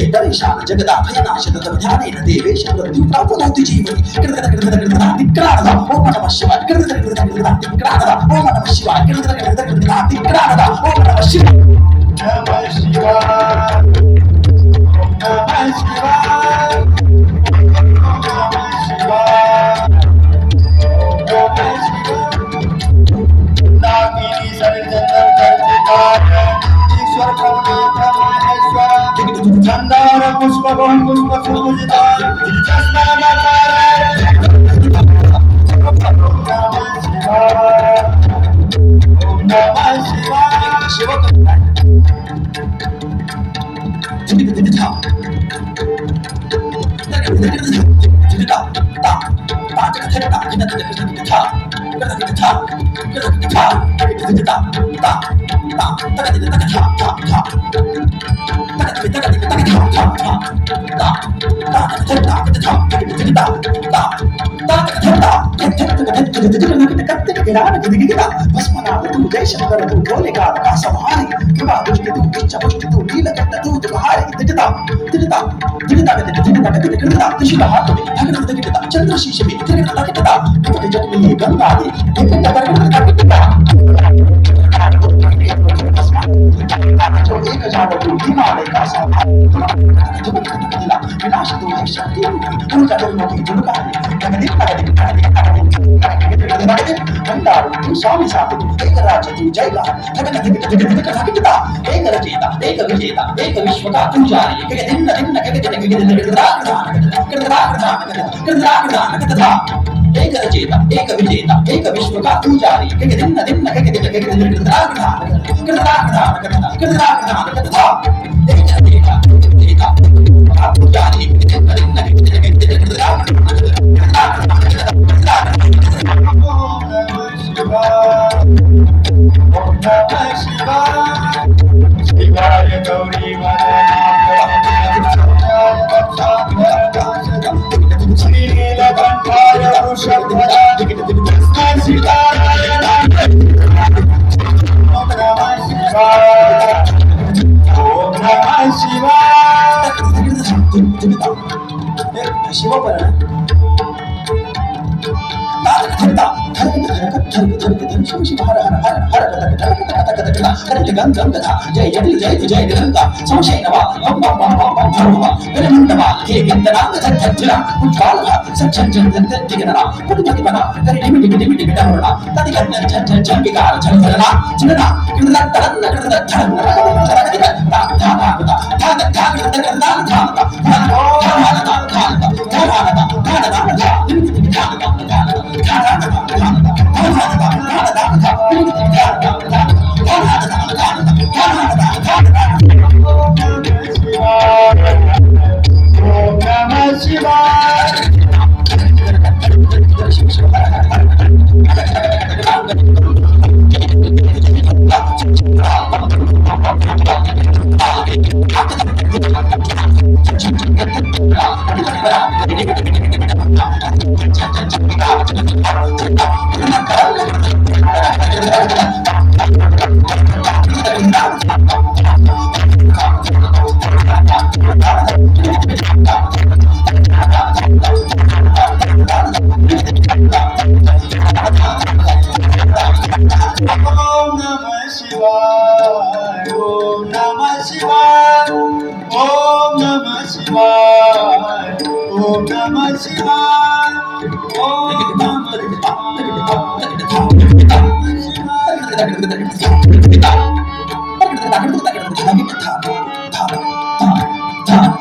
ओम मृत्युंजय ध्यानेन देवेश मृत्यू प्राप्नोति जीवनी कृतकथा कृतकथा ओम नमः शिवाय कृतकथा कृतकथा कृतकथा ओम नमः शिवाय कृतकथा कृतकथा कृतकथा ओम नमः शिवाय नमः शिवाय नमः शिवाय ईश्वर चंदार पुष्प बहु पुष्प सुपूजिता चस्माकार ಚಂದ್ರಶೇಷ ಗಂಗಾದಿ சுவாமி சாப்பிடு ஏகராஜதி ஜெயகா கவிதா ஏக ரச்சயிதா ஏக விஜயிதா ஏக விஸ்வகா பூஜாரி கிட தின்ன தின்ன கிட கிட கிட கிட கிட கிட கிட கிட கிட கிட கிட கிட கிட கிட கிட கிட கிட கிட ಏಕ ರಚಯಿತ ಏಕ ವಿಜೇತ ಏಕ ವಿಶ್ವಕ ಪೂಜಾರಿ ಕಗೆ ದಿನ್ನ ದಿನ್ನ ಕಗೆ ದಿನ ಕಗೆ ದಿನ ಕೃತಾರ್ಥ ಕೃತಾರ್ಥ ಕೃತಾರ್ಥ ಕೃತಾರ್ಥ ಏಕ ರಚಯಿತ ವಿಜೇತ ಪೂಜಾರಿ ದಿನ್ನ ದಿನ್ನ ಕಗೆ ದಿನ ಕಗೆ ದಿನ ಕೃತಾರ್ಥ ಕೃತಾರ್ಥ ಕೃತಾರ್ಥ ಓಂ ನಮಃ ಶಿವಾಯ ಓಂ ನಮಃ ಶಿವಾಯ ॐ नमः शिवाय 다시 먹어라 나를 탄다 다른 데 가니까 다른 데 다른 데 다른 데 జగం గంగ జయ జటి జయ జయ గంగ సంశయనవ బంబ బంబ బంధవ వెలమండవ హే గంగనాంగ సత్యత్ర ఉజ్వాల సత్యంజన జగన పుట్టుపతిపన కరిటిమి టిమి టిమి టిమి డమరణ తది గన్న చంచ చంపికాల చంద్రన చిన్న కింద తరన్న కింద తరన్న రకరకత తాగత తాగత తాగత తాగత తాగత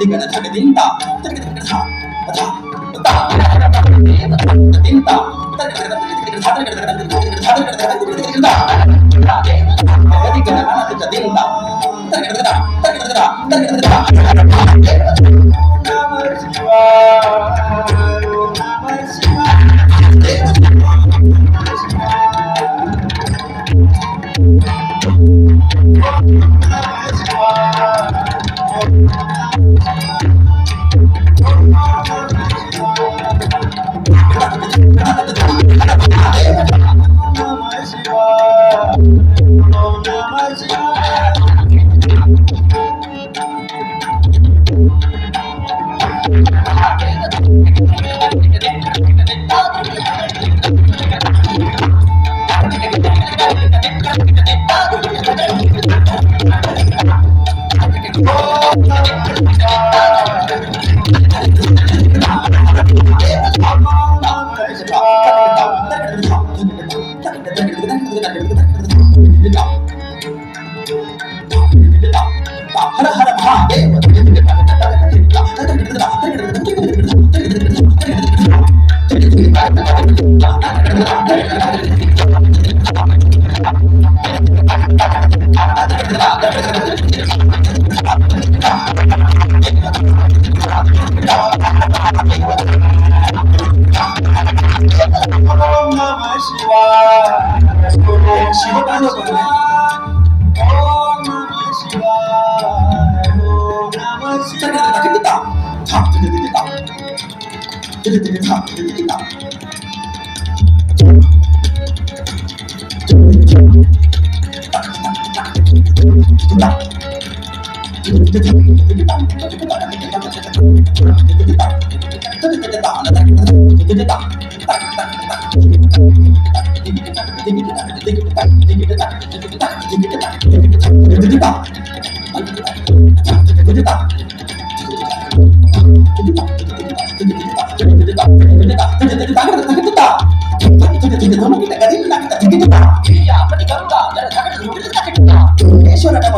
ದಿಗದ ಧಗದಿಂದ ದಿಂದ ஹர ஹர மகாதேவ Thank you. 真打真打真打真打真打真打真打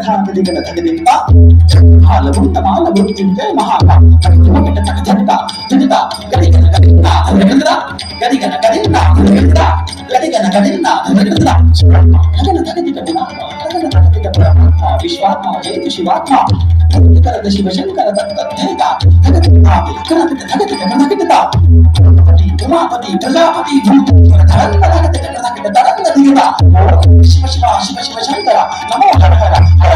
కథాపతిగల తగదింత కాలము తమాల గుర్తించే మహాక తగిట తగ జంట జంట గడిగన గడింత అరగంద్ర గడిగన గడింత అరగంద్ర గడిగన గడింత అరగంద్ర అగన తగదిట పున అగన తగదిట పున విశ్వాత్మ జయతి శివాత్మ కరద శివ శంకర తత్తేత తగదిట కరద తగదిట తగదిట పతి ఉమాపతి ప్రజాపతి భూత ధరంగ తగదిట తగదిట తరంగ దిగత శివ శివ శివ శివ శంకర నమో హర హర హర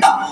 다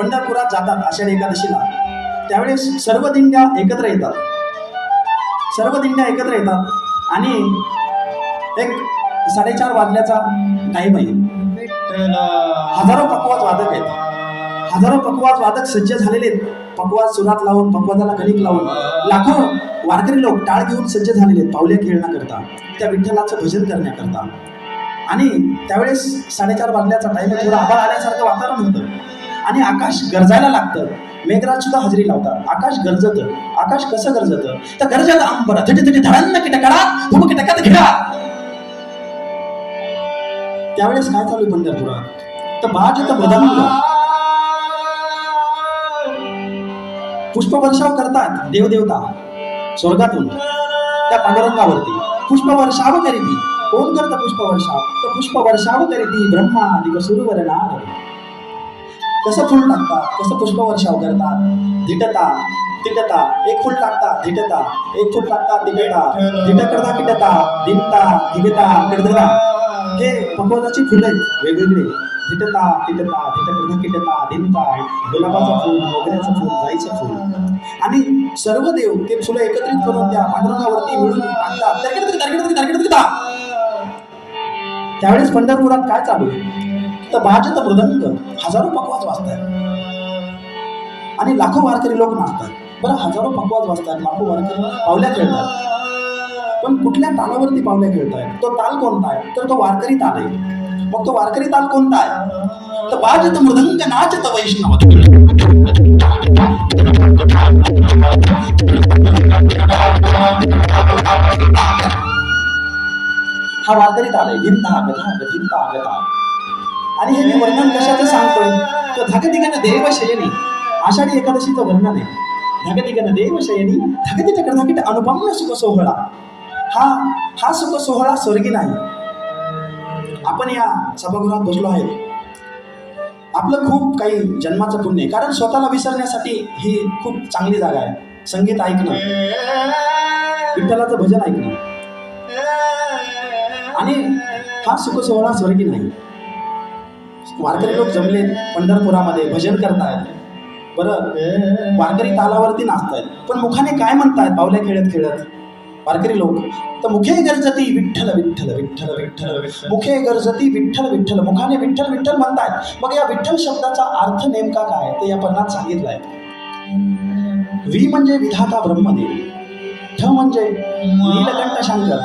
पंढरपुरात जातात आषाढी एकादशीला. त्यावेळेस सर्व दिंड्या एकत्र येतात. सर्व दिंड्या एकत्र येतात आणि एक साडेचार वाजल्याचा टाईम आहे हजारो पकवाज वादक आहेत. हजारो पकवाज वादक सज्ज झालेले आहेत. पकवाज सुरात लावून पकवाजाला गणिक लावून लाखो वारकरी लोक टाळ घेऊन सज्ज झालेले आहेत पावल्या खेळण्याकरता त्या विठ्ठलाचं भजन करण्याकरता आणि त्यावेळेस साडेचार वाजल्याचा टाईम थोडं आभाळ आल्यासारखं वातावरण होतं. आणि आकाश गरजायला लागतं. मेघराज सुद्धा हजेरी लावतात. आकाश गरजत. आकाश कसं गरजत? तर गरजत आंबर तिथे तिथे धडांना किटकडा धुम किटकात घिडा. त्यावेळेस काय चालू आहे पंढरपुरात? तर बाजत मृदंग पुष्पवर्षाव करतात देवदेवता. स्वर्गातून. त्या पांडुरंगावरती. पुष्पवर्षाव करीती. कोण करतं पुष्पवर्षाव? तर पुष्पवर्षाव करीती ब्रह्मा दिव सुरवर नार कसं फुल टाकतात कसं पुष्पवर्षाव करतात धिटता तिटता एक फुल टाकतात धिटता एक फुल टाकतात तिटता धिट करता किटता. दिनता धिगता किडता हे भगवताची फुलं आहेत वेगवेगळे. धिटता तिटता धिट करता किटता दिनता गुलाबाचं फुल मोगऱ्याचं फुल जाईचं फुल. आणि सर्व देव ते फुलं एकत्रित करून त्या पांडुरंगावरती मिळून टाकतात. त्यावेळेस पंढरपुरात काय चालू आहे? तर भाजत मृदंग हजारो पकवाज वाजतात आणि लाखो वारकरी लोक नाचतात. बरं हजारो पकवाज वाजतात लाखो वारकरी पावल्या खेळतात. पण कुठल्या तालावरती पावल्या खेळतायत? तो ताल कोणता आहे? तर तो वारकरी ताल आहे. मग तो वारकरी ताल कोणता आहे? तर बाजत मृदंग नाचत वैष्णव. हा वारकरी ताल आहे. धिंता गधा धिंता गधा. आणि हे मी वर्णन कशाचं सांगतोय? तर धगतिगन देवशयनी आषाढी एकादशीचं वर्णन आहे. धगतिगन देवशयनी शयनी धगती चक्रधकिट अनुपम सुख सोहळा हा हा सुख सोहळा स्वर्गी नाही. आपण या सभागृहात बसलो आहे. आपलं खूप काही जन्माचं पुण्य आहे. कारण स्वतःला विसरण्यासाठी ही खूप चांगली जागा आहे. संगीत ऐकणं. विठ्ठलाचं भजन ऐकणं. आणि हा सुख सोहळा स्वर्गी नाही. वारकरी लोक जमले पंढरपुरामध्ये भजन करतायत. बरं वारकरी तालावरती नाचतायत. पण मुखाने काय म्हणतायत पावल्या खेळत खेळत? वारकरी लोक तर मुखे गरजती विठ्ठल विठ्ठल विठ्ठल विठ्ठल. मुखे गरजती विठ्ठल विठ्ठल. मुखाने विठ्ठल विठ्ठल म्हणतायत. मग या विठ्ठल शब्दाचा अर्थ नेमका काय ते या पन्नात सांगितलाय. वी म्हणजे विधाता ब्रह्मदेव. ठ म्हणजे नीलकंठ शंकर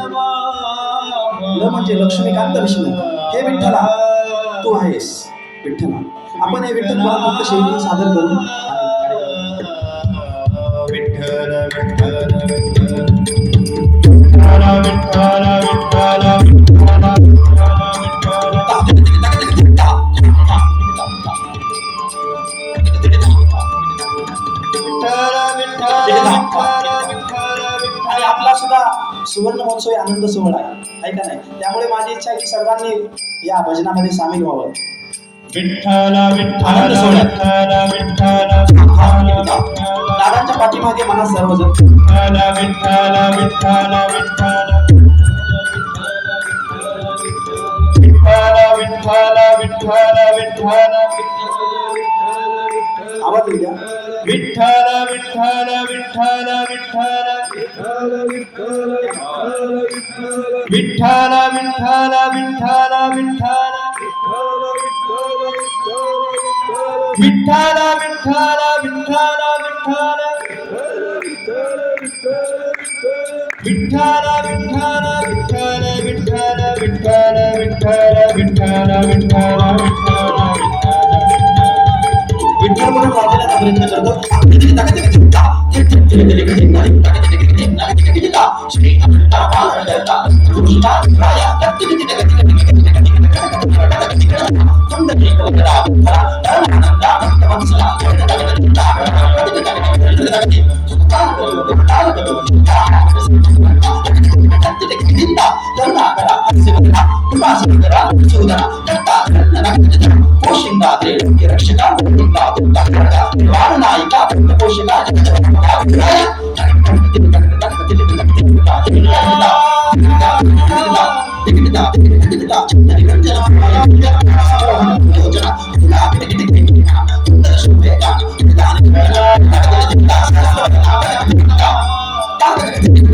ल म्हणजे लक्ष्मीकांत विष्णू. हे विठ्ठला तू आहेस विठ्ठल आपण हे विठ्ठल फक्त शेवटी सादर करू विठ्ठल आपला सुद्धा सुवर्ण महोत्सव आनंद सोहळा आहे का नाही? त्यामुळे माझी इच्छा आहे की सर्वांनी या भजनामध्ये सामील व्हावं विठ्ठल विठ्ठल आनंद सोहळा. विठ्ठल विठ्ठल विठ्ठल दादांच्या पाठीमागे म्हणा सर्वजण विठ्ठल विठ्ठल विठ्ठल विठ्ठल विठ्ठल विठ्ठल विठ्ठल आवाज येऊ द्या Vitthal Vitthal Vitthal Vitthal Vitthal Vitthal Vitthal Vitthal Vitthal Vitthal やってみてみてみて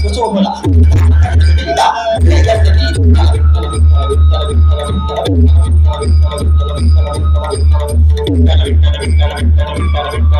车坐过了。Thank 地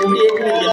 Umi, ini.